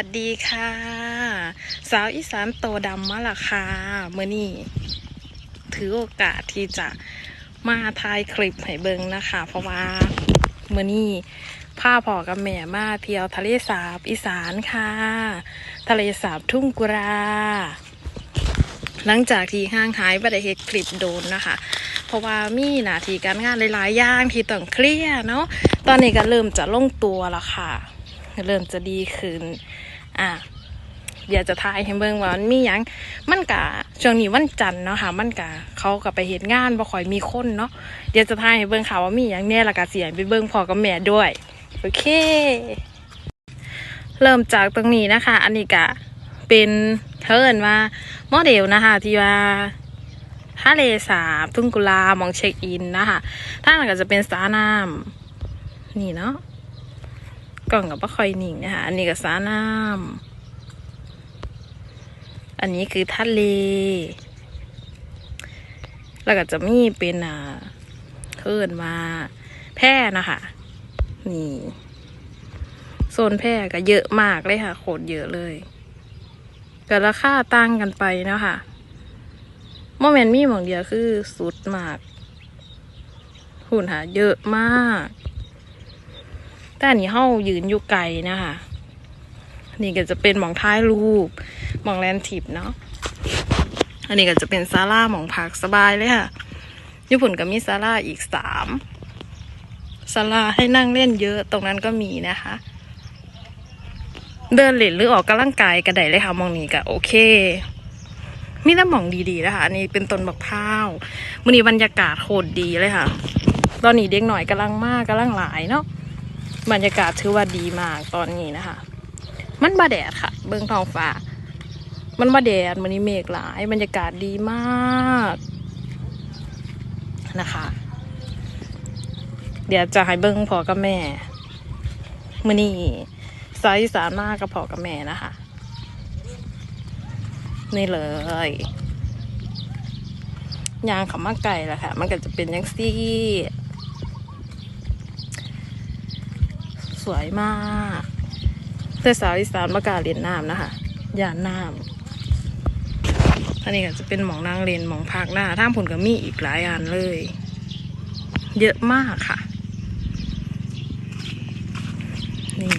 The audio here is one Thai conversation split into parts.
ัสดีค่ะ สาวอีสานโตดำมาละค่ะเมื่อนี้ถือโอกาสที่จะมาถ่ายคลิปให้เบิงนะคะ เพราะว่าเมื่อนี้พ่าพอกับแม่มาเที่ยวทะเลสาบอีสานค่ะ ทะเลสาบทุ่งกุรา หลังจากที่ห่างหายไปได้เฮ็ดคลิปโดนนะคะ เพราะว่ามีหน้าที่การงานหลายๆอย่างที่ต้องเคลียร์เนาะตอนนี้ก็เริ่มจะลงตัวแล้วค่ะ เริ่มจะดีขึ้น อะเดี๋ยวจะทายให้เบิ่งว่ามันมีหยังมันกะช่วงนี้วันจันทร์เนาะค่ะ มันกะเขาก็ไปเห็นงานบ่ค่อยมีคนเนาะเดี๋ยวจะทายให้เบิ่งค่ะว่ามีหยังแน่และกะเสียงไปเบิ่งพ่อกับแม่ด้วยโอเค เริ่มจากตรงนี้นะคะ อันนี้กะเป็นเทิร์นว่าโมเดลนะคะ ที่ว่าทะเลสาบทุ่งกุลาหมองเช็คอินนะคะท่านก็จะเป็นสระน้ำนี่เนาะ กล่องกับปลาคอยหนิงนะคะ อันนี้ก็สาน้ำอันนี้คือทะเล แล้วก็จะมีเป็นอ่าเคิ่อนมาแพร่นะคะ นี่โซนแพร่ก็เยอะมากเลยค่ะ โคตรเยอะเลยก็ราคาต่างกันไปนะคะโมเมนต์มีหมองเดียวคือสุดมาก หุ่นหาเยอะมาก แต่นี้เฮายืนอยู่ไกลนะคะนี่ก็จะเป็นหมองท้ายรูปหมองแลนทิปเนาะอันนี้ก็จะเป็นซาร่าหมองพักสบายเลยค่ะญี่ปุ่นก็มีซาร่าอีกสามซาร่าให้นั่งเล่นเยอะตรงนั้นก็มีนะคะ เดินเล่นหรือออกกำลังกายก็ได้เลยค่ะมองนี้ก็โอเคมีแต่หมองดีๆนะคะอันนี้เป็นต้นบักพร้าวมื้อนี้บรรยากาศโคตรดีเลยค่ะ ตอนนี้เด็กหน่อยกำลังมากกำลังหลายเนาะ บรรยากาศถือว่าดีมากตอนนี้นะคะ มันบาแดดค่ะ เบื้องท้องฟ้า มันบาแดดมันนี้เมฆหลาย บรรยากาศดีมากนะคะ เดี๋ยวจะให้เบิ้งพอกับแม่มื่อนี้สายสารมากกับพอกับแม่นะคะ นี่เลยยางขามาไก่แหละค่ะ มันก็จะเป็นยังซี่ สวยมากแต่สาวอีสานมากล้าเรียนน้ำนะคะยานน้ำอันนี้ก็จะเป็นหมองนางเลนหมองพักหน้าท่ามผลก็มีอีกหลายอันเลย เยอะมากค่ะ นี่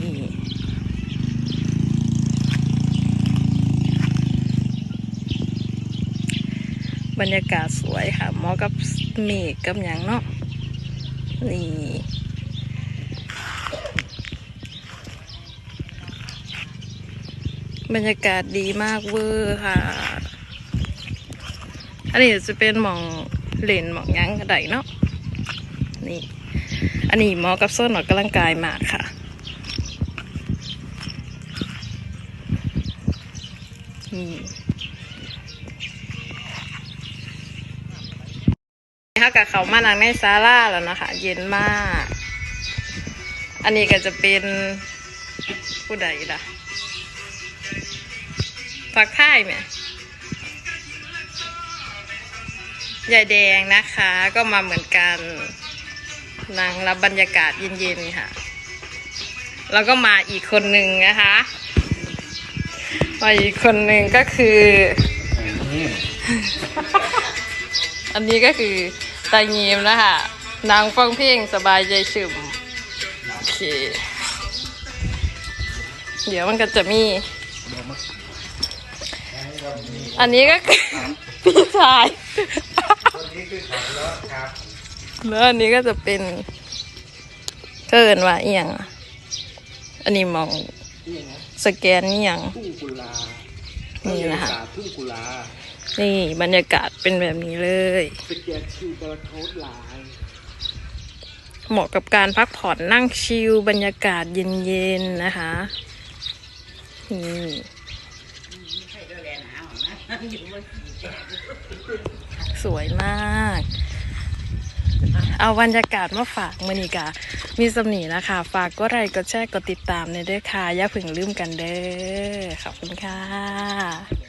บรรยากาศสวยค่ะเหมาะกับเมฆกับอย่างเนาะนี่ บรรยากาศดีมากเวอร์ค่ะ อันนี้จะเป็นหมองเลนหมองยังกระไดเนาะ นี่ อันนี้หมาะกับโซนออกกำลังกายมากค่ะ นี่ถ้ากับเขามานังในซาลาแล้วนะคะ เย็นมาก อันนี้ก็จะเป็นผู้ใดล่ะ ฝักค่ายไหมยายแดงนะคะ ก็มาเหมือนกันนางรับบรรยากาศเย็นๆค่ะ แล้วก็มาอีกคนหนึ่งนะคะมาอีกคนหนึ่งก็คือ อันนี้ก็คือตาเงียมนะคะนางฟังเพลงสบายใจฉึมโอเค เดี๋ยวมันก็จะมี อันนี้ก็คือพี่ชายแล้วอันนี้ก็จะเป็นเกินว่าเอียงอันนี้มองสแกนนี่ยังนี่นะคะนี่บรรยากาศเป็นแบบนี้เลยสแกนคิวกระโทษลายเหมาะกับการพักผ่อนนั่งชิลบรรยากาศเย็นๆนะคะนี่ สวยมาก เอาบรรยากาศมาฝากมือนีกามีสำนีนะคะ ฝากก็ไรก็แชร์กดติดตามในด้วยค่ะ อย่าเพิ่งลืมกันเด้อ ขอบคุณค่ะ